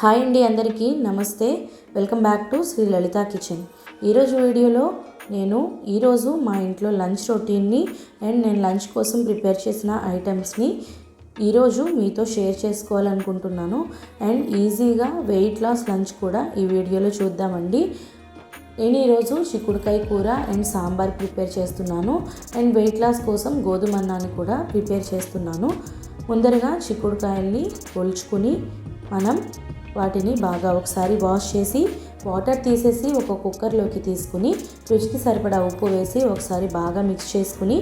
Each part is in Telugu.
హాయ్ అండి అందరికీ నమస్తే. Welcome back to Shri Lalitha kitchen. ఈరోజు వీడియోలో నేను ఈరోజు మా ఇంట్లో లంచ్ రొటీన్ని అండ్ నేను లంచ్ కోసం ప్రిపేర్ చేసిన ఐటమ్స్ని ఈరోజు మీతో షేర్ చేసుకోవాలనుకుంటున్నాను. అండ్ ఈజీగా వెయిట్ లాస్ లంచ్ కూడా ఈ వీడియోలో చూద్దామండి. నేను ఈరోజు చిక్కుడుకాయ కూర అండ్ సాంబార్ ప్రిపేర్ చేస్తున్నాను. అండ్ వెయిట్ లాస్ కోసం గోధుమ అన్నాన్ని కూడా ప్రిపేర్ చేస్తున్నాను. ముందరగా చిక్కుడుకాయల్ని ఒలుచుకుని మనం వాటిని బాగా ఒకసారి వాష్ చేసి వాటర్ తీసేసి ఒక కుక్కర్లోకి తీసుకుని రుచికి సరిపడా ఉప్పు వేసి ఒకసారి బాగా మిక్స్ చేసుకుని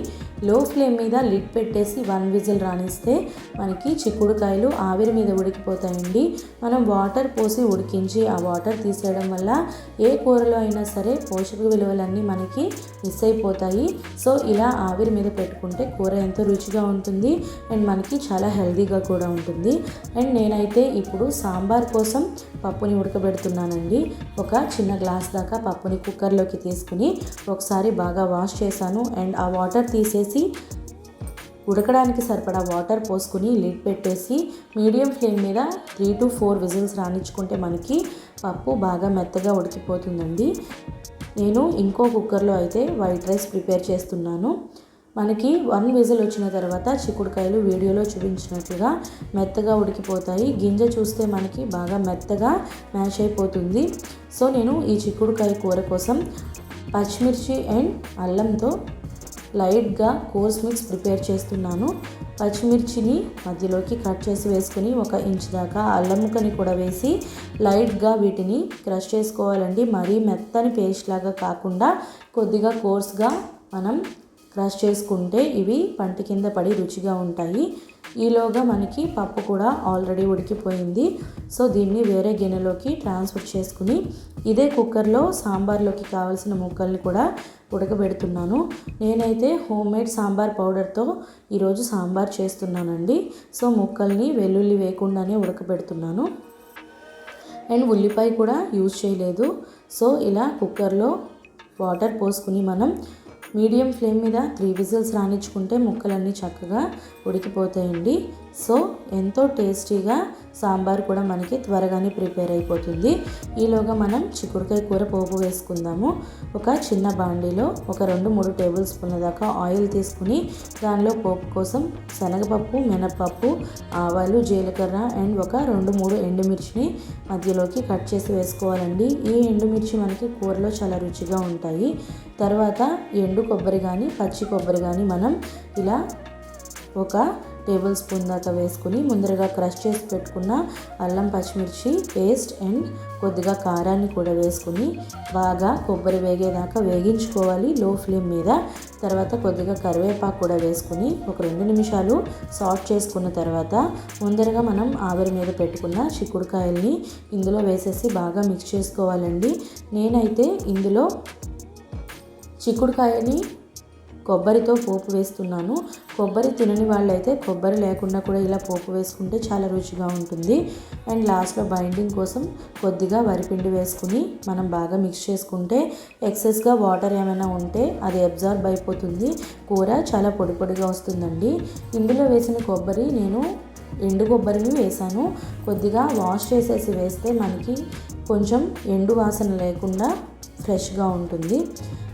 లో ఫ్లేమ్ మీద లిడ్ పెట్టేసి వన్ విజిల్ రాణిస్తే మనకి చిక్కుడుకాయలు ఆవిరి మీద ఉడికిపోతాయండి. మనం వాటర్ పోసి ఉడికించి ఆ వాటర్ తీసేయడం వల్ల ఏ కూరలో అయినా సరే పోషక విలువలన్నీ మనకి మిస్ అయిపోతాయి. సో ఇలా ఆవిరి మీద పెట్టుకుంటే కూర ఎంతో రుచిగా ఉంటుంది అండ్ మనకి చాలా హెల్దీగా కూడా ఉంటుంది. అండ్ నేనైతే ఇప్పుడు సాంబార్ కోసం పప్పుని ఉడకబెడుతున్నానండి. ఒక చిన్న గ్లాస్ దాకా పప్పుని కుక్కర్లోకి తీసుకుని ఒకసారి బాగా వాష్ చేశాను అండ్ ఆ వాటర్ తీసేసి ఉడకడానికి సరిపడా వాటర్ పోసుకుని లిడ్ పెట్టేసి మీడియం ఫ్లేమ్ మీద త్రీ టు ఫోర్ విజిల్స్ రాణించుకుంటే మనకి పప్పు బాగా మెత్తగా ఉడికిపోతుందండి. నేను ఇంకో కుక్కర్లో అయితే వైట్ రైస్ ప్రిపేర్ చేస్తున్నాను. మనకి వన్ విజిల్ వచ్చిన తర్వాత చిక్కుడుకాయలు వీడియోలో చూపించినట్లుగా మెత్తగా ఉడికిపోతాయి. గింజ చూస్తే మనకి బాగా మెత్తగా మ్యాష్ అయిపోతుంది. సో నేను ఈ చిక్కుడుకాయ కూర కోసం పచ్చిమిర్చి అండ్ అల్లంతో లైట్గా కోర్స్ మిక్స్ ప్రిపేర్ చేస్తున్నాను. పచ్చిమిర్చిని మధ్యలోకి కట్ చేసి వేసుకుని ఒక ఇంచ్ దాకా అల్లం ముక్కని కూడా వేసి లైట్గా వీటిని క్రష్ చేసుకోవాలండి. మరీ మెత్తని పేస్ట్ లాగా కాకుండా కొద్దిగా కోర్స్గా మనం క్రష్ చేసుకుంటే ఇవి పంట కింద పడి రుచిగా ఉంటాయి. ఈలోగా మనకి పప్పు కూడా ఆల్రెడీ ఉడికిపోయింది. సో దీన్ని వేరే గిన్నెలోకి ట్రాన్స్ఫర్ చేసుకుని ఇదే కుక్కర్లో సాంబార్లోకి కావాల్సిన ముక్కల్ని కూడా ఉడకబెడుతున్నాను. నేనైతే హోమ్ మేడ్ సాంబార్ పౌడర్తో ఈరోజు సాంబార్ చేస్తున్నానండి. సో ముక్కల్ని వెల్లుల్లి వేయకుండానే ఉడకబెడుతున్నాను. అండ్ ఉల్లిపాయ కూడా యూజ్ చేయలేదు. సో ఇలా కుక్కర్లో వాటర్ పోసుకుని మనం మీడియం ఫ్లేమ్ మీద త్రీ విజిల్స్ రాణించుకుంటే ముక్కలన్నీ చక్కగా ఉడికిపోతాయండి. సో ఎంతో టేస్టీగా సాంబార్ కూడా మనకి త్వరగానే ప్రిపేర్ అయిపోతుంది. ఈలోగా మనం చిక్కుడుకాయ కూర పోపు వేసుకుందాము. ఒక చిన్న బాండీలో ఒక రెండు మూడు టేబుల్ స్పూన్ల దాకా ఆయిల్ తీసుకుని దానిలో పోపు కోసం శనగపప్పు మినపప్పు ఆవాలు జీలకర్ర అండ్ ఒక రెండు మూడు ఎండుమిర్చిని మధ్యలోకి కట్ చేసి వేసుకోవాలండి. ఈ ఎండుమిర్చి మనకి కూరలో చాలా రుచిగా ఉంటాయి. తర్వాత ఎండు కొబ్బరి కానీ పచ్చి కొబ్బరి కానీ మనం ఇలా ఒక టేబుల్ స్పూన్ దాకా వేసుకుని ముందరగా క్రష్ చేసి పెట్టుకున్న అల్లం పచ్చిమిర్చి పేస్ట్ అండ్ కొద్దిగా కారాన్ని కూడా వేసుకుని బాగా కొబ్బరి వేగేదాకా వేగించుకోవాలి లో ఫ్లేమ్ మీద. తర్వాత కొద్దిగా కరివేపాకు కూడా వేసుకుని ఒక రెండు నిమిషాలు సాల్ట్ చేసుకున్న తర్వాత ముందరగా మనం ఆవిరి మీద పెట్టుకున్న చిక్కుడుకాయల్ని ఇందులో వేసేసి బాగా మిక్స్ చేసుకోవాలండి. నేనైతే ఇందులో చిక్కుడుకాయని కొబ్బరితో పోపు వేస్తున్నాను. కొబ్బరి తినని వాళ్ళైతే కొబ్బరి లేకుండా కూడా ఇలా పోపు వేసుకుంటే చాలా రుచిగా ఉంటుంది. అండ్ లాస్ట్లో బైండింగ్ కోసం కొద్దిగా వరిపిండి వేసుకుని మనం బాగా మిక్స్ చేసుకుంటే ఎక్సెస్గా వాటర్ ఏమైనా ఉంటే అది అబ్జార్బ్ అయిపోతుంది. కూర చాలా పొడి పొడిగా వస్తుందండి. ఇందులో వేసిన కొబ్బరి నేను ఎండు కొబ్బరిని వేసాను కొద్దిగా వాష్ చేసేసి వేస్తే మనకి కొంచెం ఎండు వాసన లేకుండా ఫ్రెష్గా ఉంటుంది.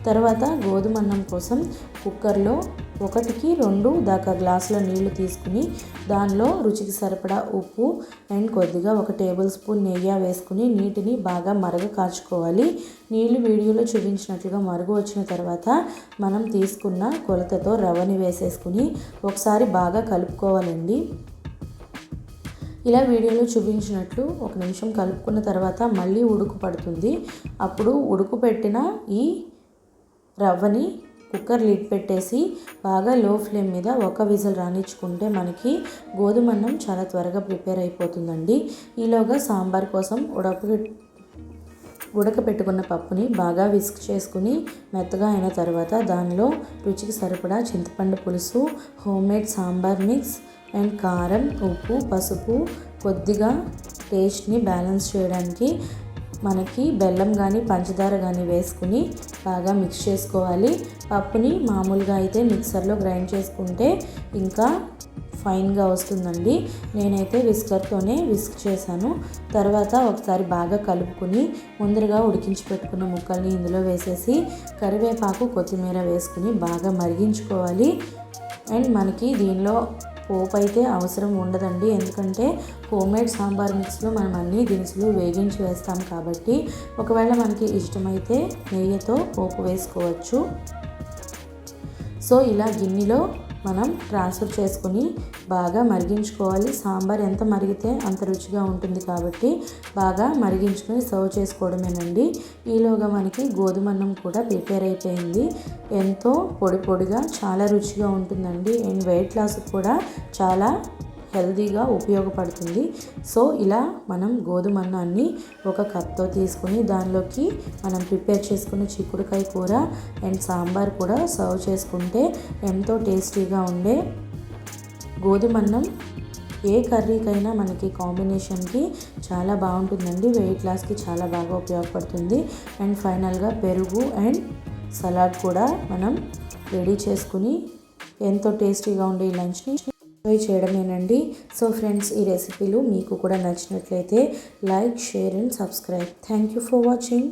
తర్వాత గోధుమ అన్నం కోసం కుక్కర్లో ఒకటికి రెండు దాకా గ్లాసుల నీళ్ళు తీసుకుని దానిలో రుచికి సరిపడా ఉప్పు అండ్ కొద్దిగా ఒక టేబుల్ స్పూన్ నెయ్యి వేసుకుని నీటిని బాగా మరగ కాచుకోవాలి. నీళ్ళు వీడియోలో చూపించినట్లుగా మరుగు వచ్చిన తర్వాత మనం తీసుకున్న కొలతతో రవ్వని వేసేసుకుని ఒకసారి బాగా కలుపుకోవాలండి. ఇలా వీడియోలో చూపించినట్లు ఒక నిమిషం కలుపుకున్న తర్వాత మళ్ళీ ఉడుకు పడుతుంది. అప్పుడు ఉడుకు పెట్టిన ఈ రవ్వని కుక్కర్ లిడ్ పెట్టేసి బాగా లో ఫ్లేమ్ మీద ఒక విజిల్ రాణించుకుంటే మనకి గోధుమ అన్నం చాలా త్వరగా ప్రిపేర్ అయిపోతుందండి. ఈలోగా సాంబార్ కోసం ఉడక ఉడకపెట్టుకున్న పప్పుని బాగా విస్క్ చేసుకుని మెత్తగా అయిన తర్వాత దానిలో రుచికి సరిపడా చింతపండు పులుసు home made sambar mix and కారం ఉప్పు పసుపు కొద్దిగా టేస్ట్ని బ్యాలెన్స్ చేయడానికి మనకి బెల్లం కానీ పంచదార కానీ వేసుకుని బాగా మిక్స్ చేసుకోవాలి. పప్పుని మామూలుగా అయితే మిక్సర్లో గ్రైండ్ చేసుకుంటే ఇంకా ఫైన్గా వస్తుందండి. నేనైతే విస్కర్తోనే విస్క్ చేశాను. తర్వాత ఒకసారి బాగా కలుపుకుని ముందరగా ఉడికించి పెట్టుకున్న ముక్కల్ని ఇందులో వేసేసి కరివేపాకు కొత్తిమీర వేసుకుని బాగా మరిగించుకోవాలి. అండ్ మనకి దీనిలో పోపు అయితే అవసరం ఉండదండి. ఎందుకంటే హోమ్మేడ్ సాంబార్ మిక్స్లో మనం అన్ని దినుసులు వేగించి వేస్తాం కాబట్టి ఒకవేళ మనకి ఇష్టమైతే నెయ్యితో పోపు వేసుకోవచ్చు. సో ఇలా గిన్నెలో మనం ట్రాన్స్ఫర్ చేసుకొని బాగా మరిగించుకోవాలి. సాంబార్ ఎంత మరిగితే అంత రుచిగా ఉంటుంది కాబట్టి బాగా మరిగించుకొని సర్వ్ చేసుకోవడమేనండి. ఈలోగా మనకి గోధుమ అన్నం కూడా ప్రిపేర్ అయిపోయింది. ఎంతో పొడి పొడిగా చాలా రుచిగా ఉంటుందండి. అండ్ వెయిట్ లాస్ కూడా చాలా హెల్తీగా ఉపయోగపడుతుంది. సో ఇలా మనం గోధుమ అన్నాన్ని ఒక కప్తో తీసుకుని దానిలోకి మనం ప్రిపేర్ చేసుకున్న చిక్కుడుకాయ కూర అండ్ సాంబార్ కూడా సర్వ్ చేసుకుంటే ఎంతో టేస్టీగా ఉండే గోధుమ అన్నం ఏ కర్రీకైనా మనకి కాంబినేషన్కి చాలా బాగుంటుందండి. వెయిట్ లాస్కి చాలా బాగా ఉపయోగపడుతుంది. అండ్ ఫైనల్గా పెరుగు అండ్ సలాడ్ కూడా మనం రెడీ చేసుకుని ఎంతో టేస్టీగా ఉండే ఈ లంచ్ని ఎంజాయ్ చేయడమేనండి. సో ఫ్రెండ్స్ ఈ రెసిపీలు మీకు కూడా నచ్చినట్లయితే like share and subscribe. Thank you for watching.